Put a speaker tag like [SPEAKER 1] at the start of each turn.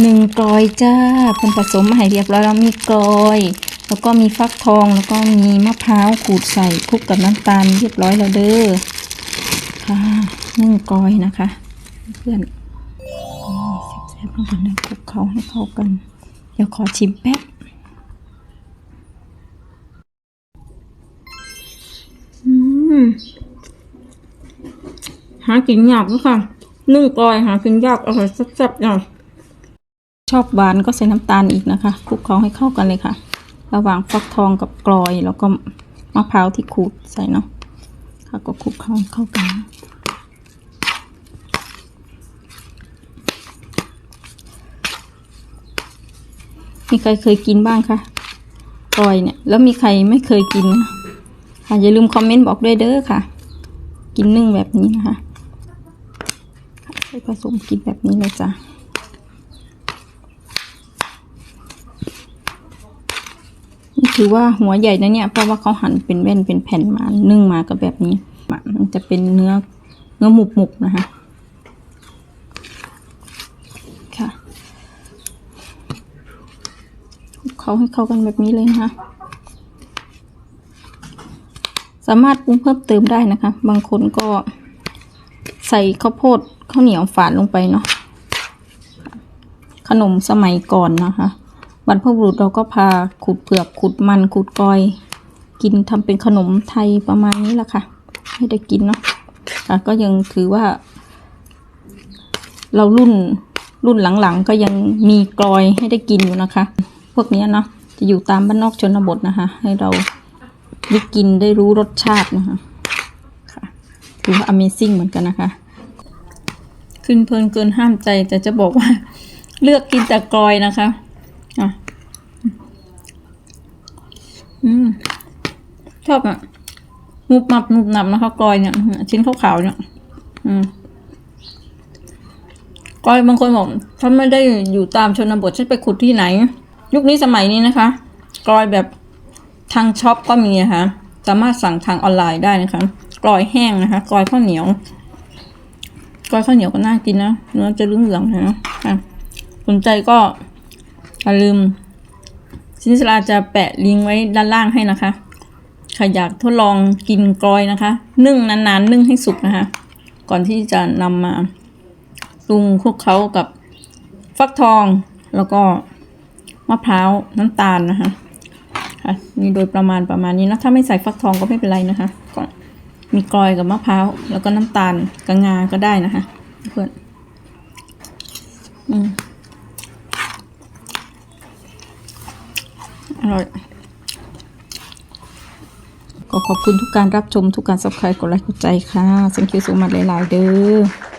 [SPEAKER 1] หนึ่งกลอยจ้าเป็นผสมมาให้เรียบร้อยแล้วมีกลอย แล้วก็มีฟักทองแล้วก็มีมะพร้าวขูดใส่คลุกกับน้ำตาลเรียบร้อยแล้วเด้อค่ะหนึ่งกลอยนะคะ เพื่อนแซ่บๆลงไปเลยคลุกเขาให้เข้ากัน เดี๋ยวขอชิมแป๊บหากินยากด้วยค่ะนึ่งกลอยหากินยากอร่อยแซ่บๆหน่อย ชอบหวานก็ใส่น้ำตาลอีกนะคะคลุกเคล้าให้เข้ากันเลยค่ะ ระหว่างฟักทองกับกลอยแล้วก็มะพร้าวที่ขูดใส่เนาะค่ะก็คลุกเคล้าให้เข้ากัน มีใครเคยกินบ้างคะกลอยเนี่ยแล้วมีใครไม่เคยกินนะค่ะอย่าลืมคอมเมนต์บอกด้วยเด้อค่ะ กินนึ่งแบบนี้นะคะใส่ผสมกินแบบนี้เลยจ้ะ ถือว่าหัวใหญ่นะเนี่ย เพราะว่าเขาหั่นเป็นแว่นเป็นแผ่นมา นึ่งมากับแบบนี้ มันจะเป็นเนื้อเนื้อหมุกหมุกนะคะค่ะเขาให้เข้ากันแบบนี้เลยนะคะ สามารถปรุงเพิ่มเติมได้นะคะ บางคนก็ใส่ข้าวโพดข้าวเหนียวฝานลงไปเนาะขนมสมัยก่อนนะคะ บรรพบุรุษเราก็พาขุดเปลือกขุดมันขุดกอย กินทำเป็นขนมไทยประมาณนี้แหละค่ะ ให้ได้กินเนาะค่ะก็ยังถือว่า เรารุ่นรุ่นหลังๆ ก็ยังมีกลอยให้ได้กินอยู่นะคะ พวกนี้เนาะจะอยู่ตามบ้านนอกชนบทนะคะ ให้เราได้กินได้รู้รสชาตินะคะค่ะถือว่า Amazing เหมือนกันนะคะ ขึ้นเพลินเกินห้ามใจแต่จะบอกว่า เลือกกินแต่กลอยนะคะ อะ อืม ชอบอะมุบมับมุบหนับนะคะกอยเนี่ย ชิ้นขาวๆเนี่ย อืมกอยบางคนบอกฉันไม่ได้อยู่ตามชนบทฉันไปขุดที่ไหน ยุคนี้สมัยนี้นะคะกลอยแบบทางช็อปก็มีนะคะสามารถสั่งทางออนไลน์ได้นะคะกลอยแห้งนะคะกลอยข้าวเหนียวกลอยข้าวเหนียวก็น่ากินนะเนื้อจะเหลืองๆนะะสนใจก็ อย่าลืมซินสลาจะแปะลิงก์ไว้ด้านล่างให้นะคะใครอยากทดลองกินกลอยนะคะ นึ่งนานๆ นึ่งให้สุกนะคะ ก่อนที่จะนำมาปรุงคลุกเคล้ากับฟักทองแล้วก็มะพร้าวน้ำตาลนะคะค่ะนี่โดยประมาณประมาณนี้นะถ้าไม่ใส่ฟักทองก็ไม่เป็นไรนะคะก็มีกลอยกับมะพร้าวแล้วก็น้ำตาลกับงาก็ได้นะคะเพื่อนอืมอ ร่อยก็ขอบคุณทุกการรับชมทุกการ subscribe กดไลค์กดใจค่ะ thank you so much หลาย ๆ เด้อ